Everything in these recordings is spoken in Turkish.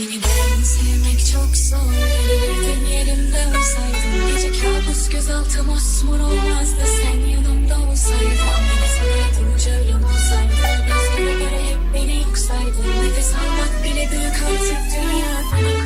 Beni ben sevmek çok zor. Delirdin yerimde olsaydın Gece kabus gözaltım osmor olmazdı. Sen yanımda olsaydın Beni sanaydın ucağım olsaydı. Gözlere göre hep beni yoksaydın Nefes almak bile büyük artık dünya.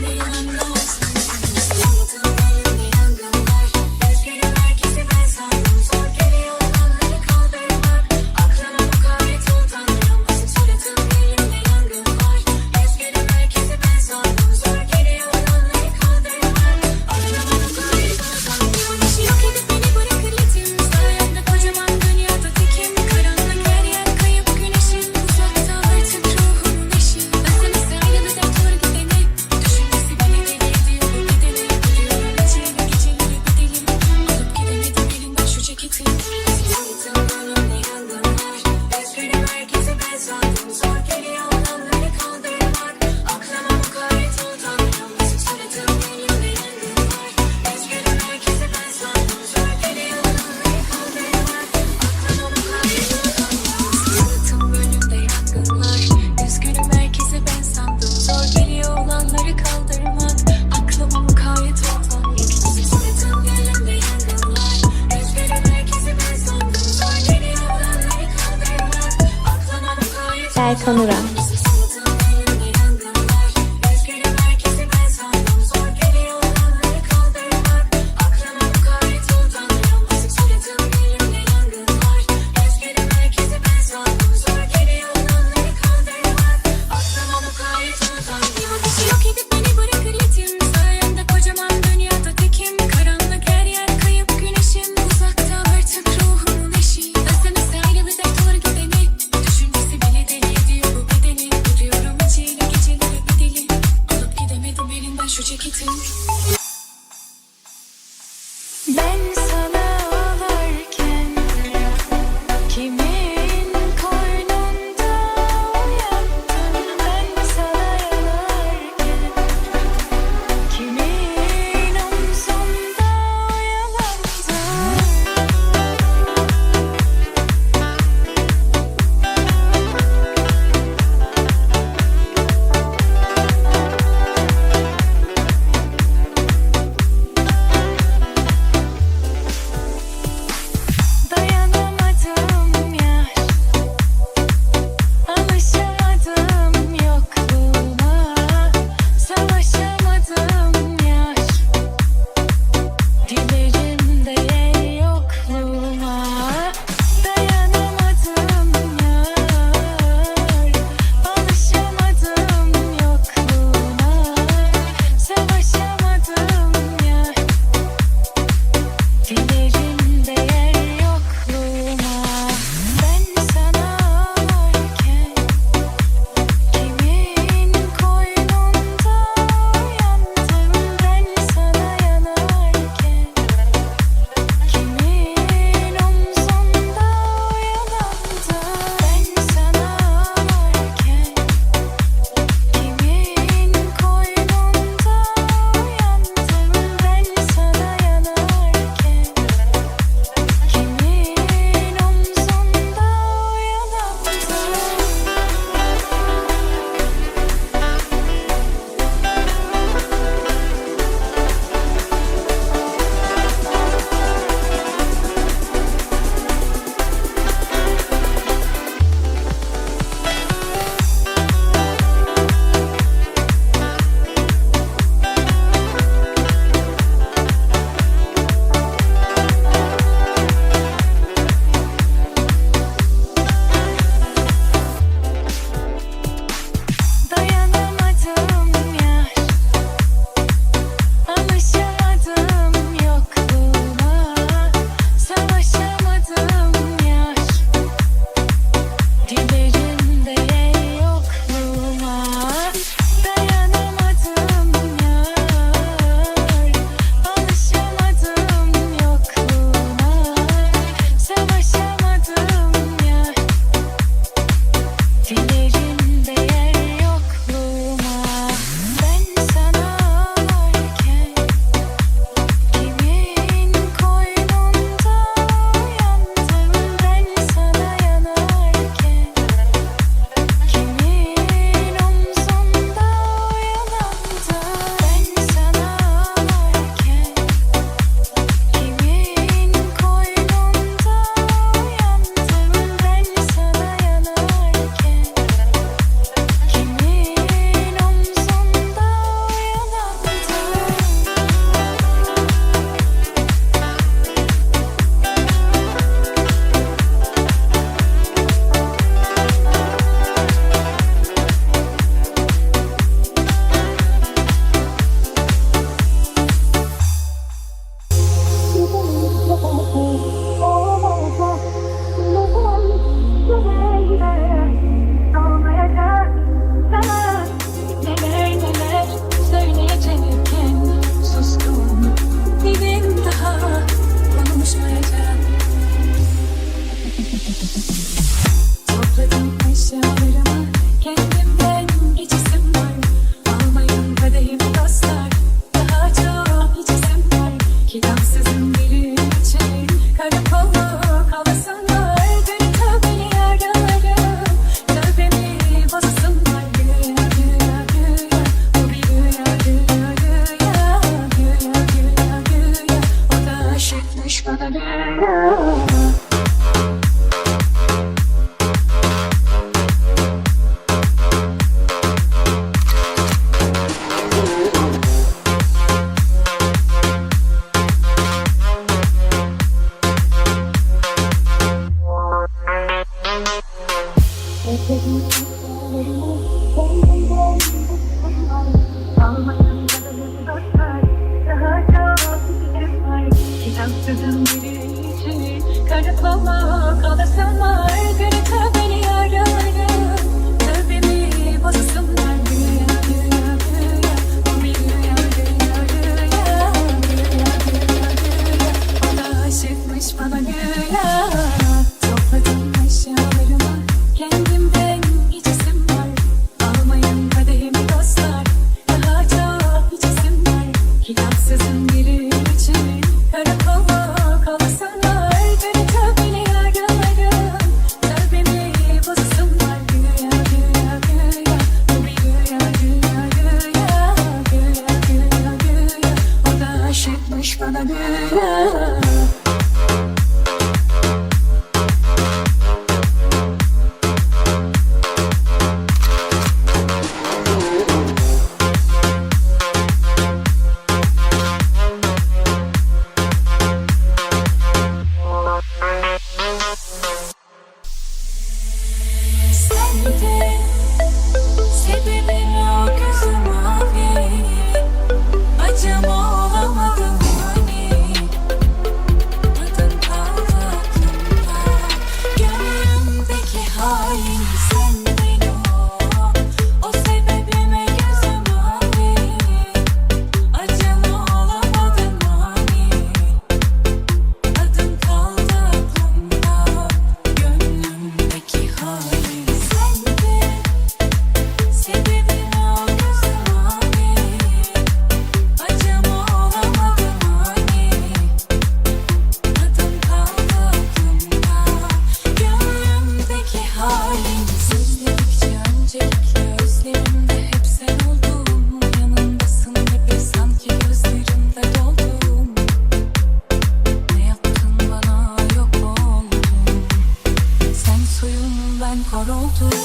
tuyo.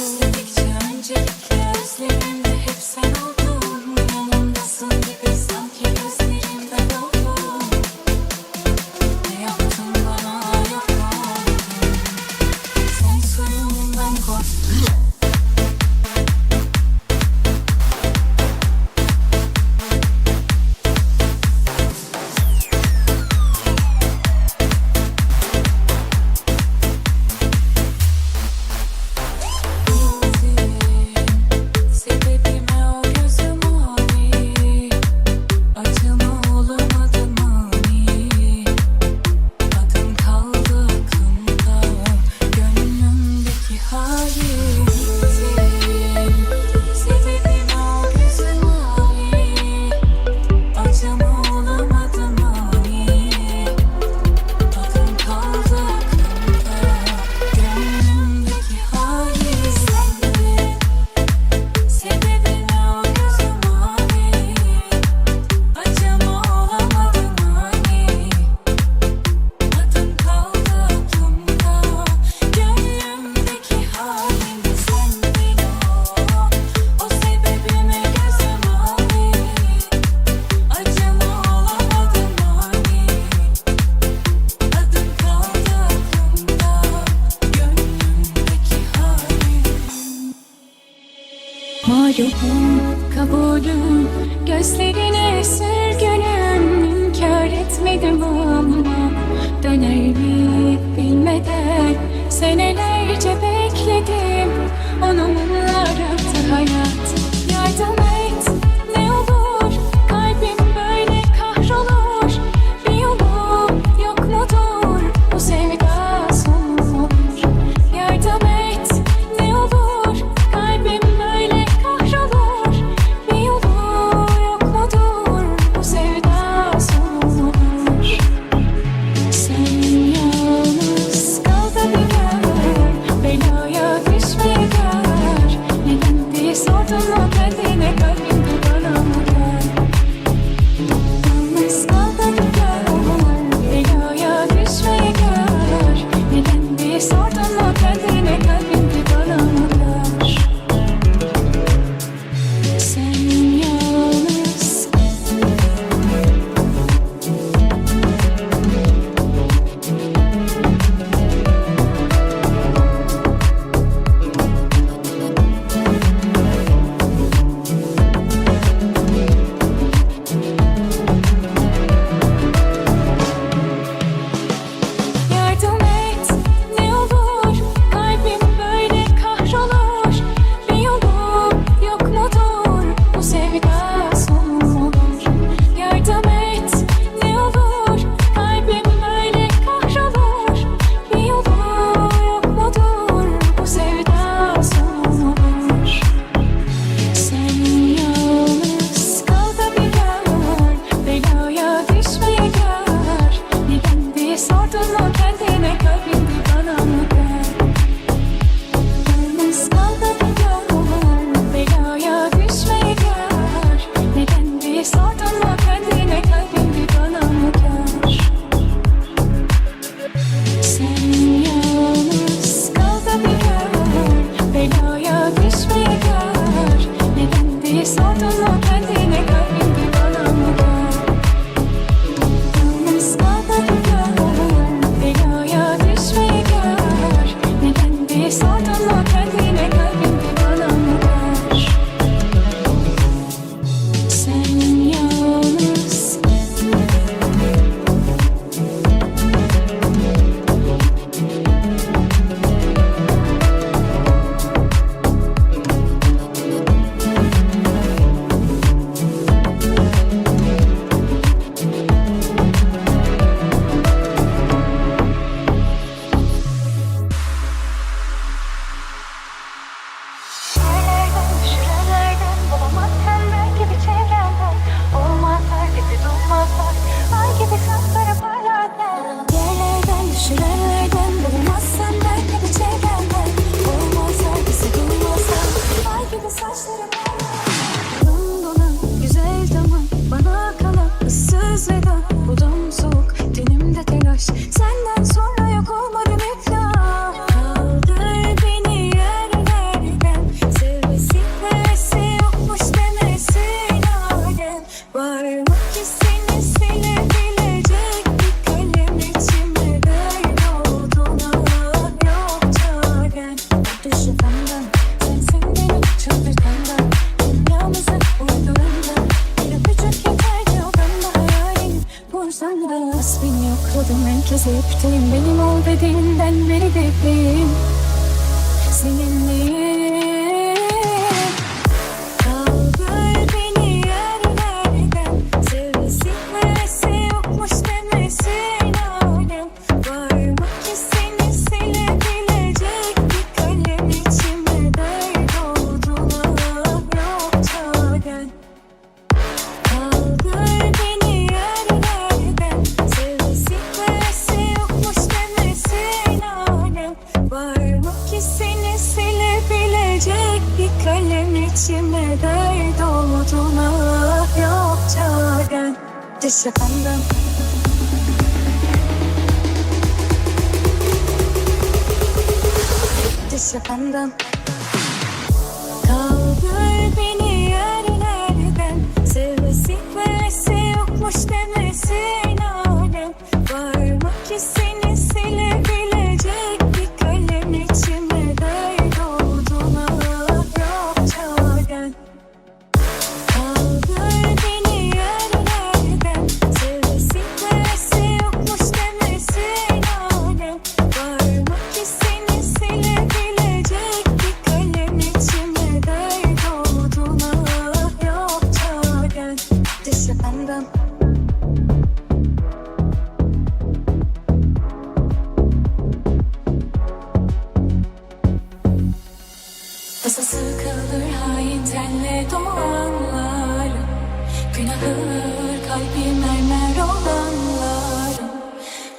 Mağlubum, kabulüm, gözlerine sürgünüm. İnkar etmedim ama döner mi bilmeden. Senelerce bekledim onunla rafta hayat Yardım et.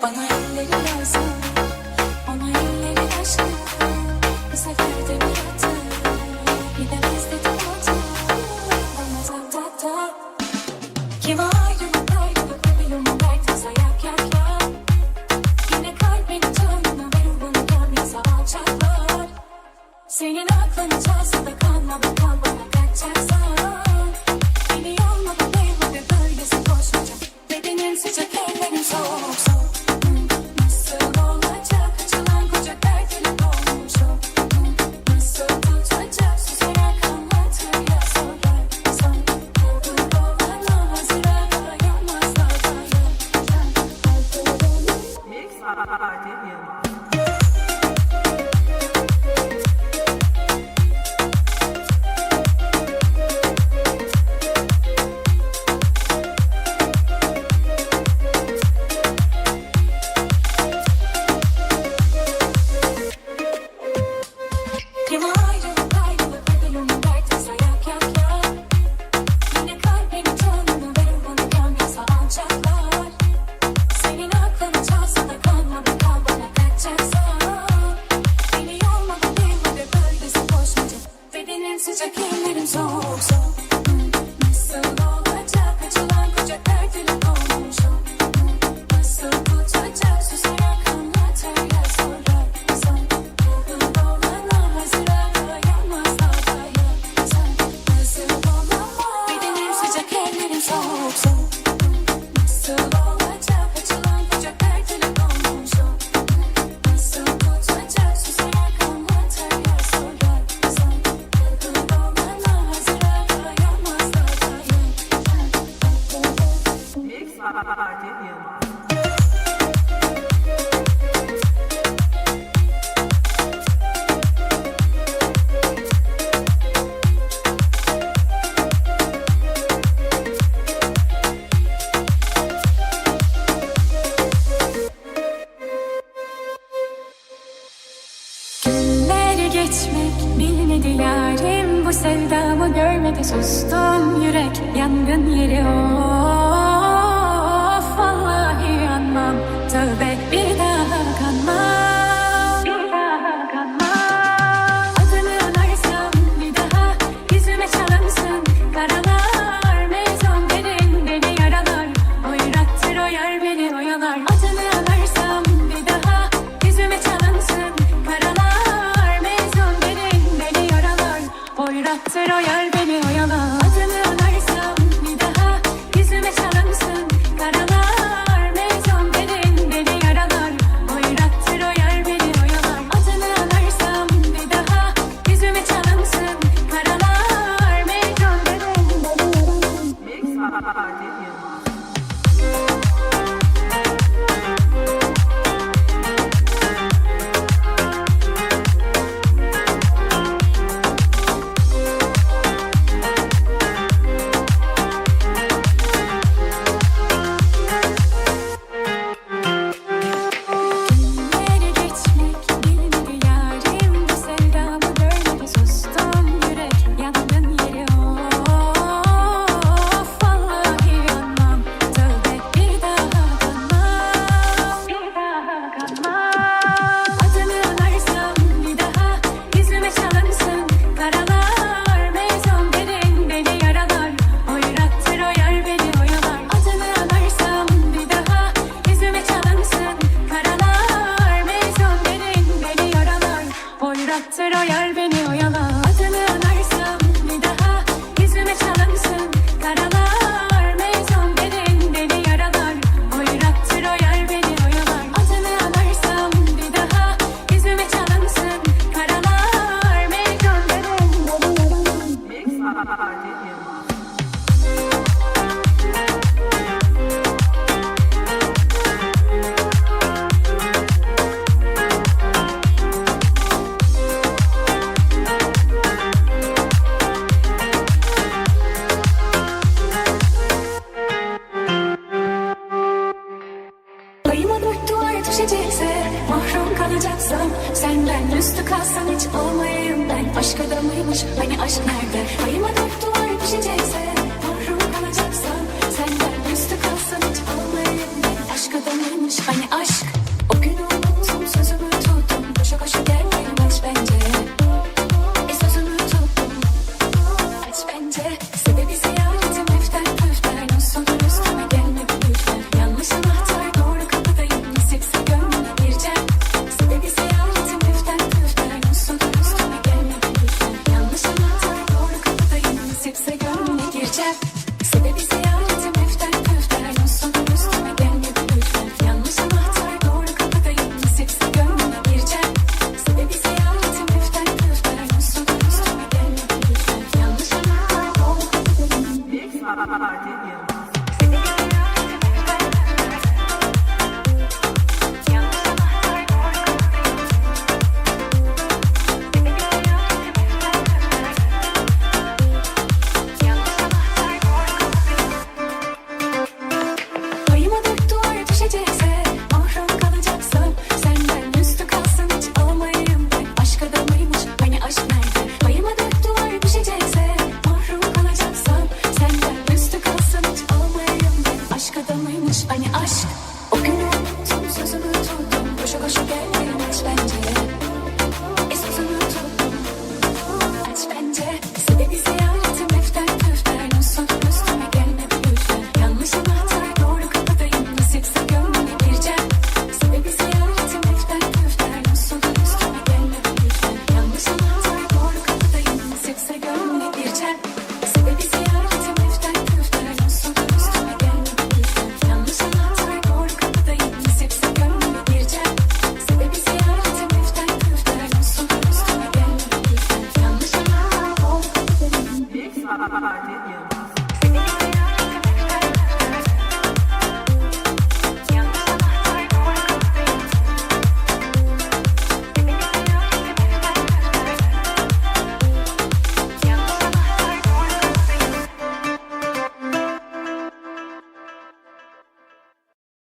bye sustum Yürek yangın yeri of Yoktu kalsan hiç olmayayım ben. Aşk adamıymış hani aşk nerede? Ayıma doktular pişecekse Kalau.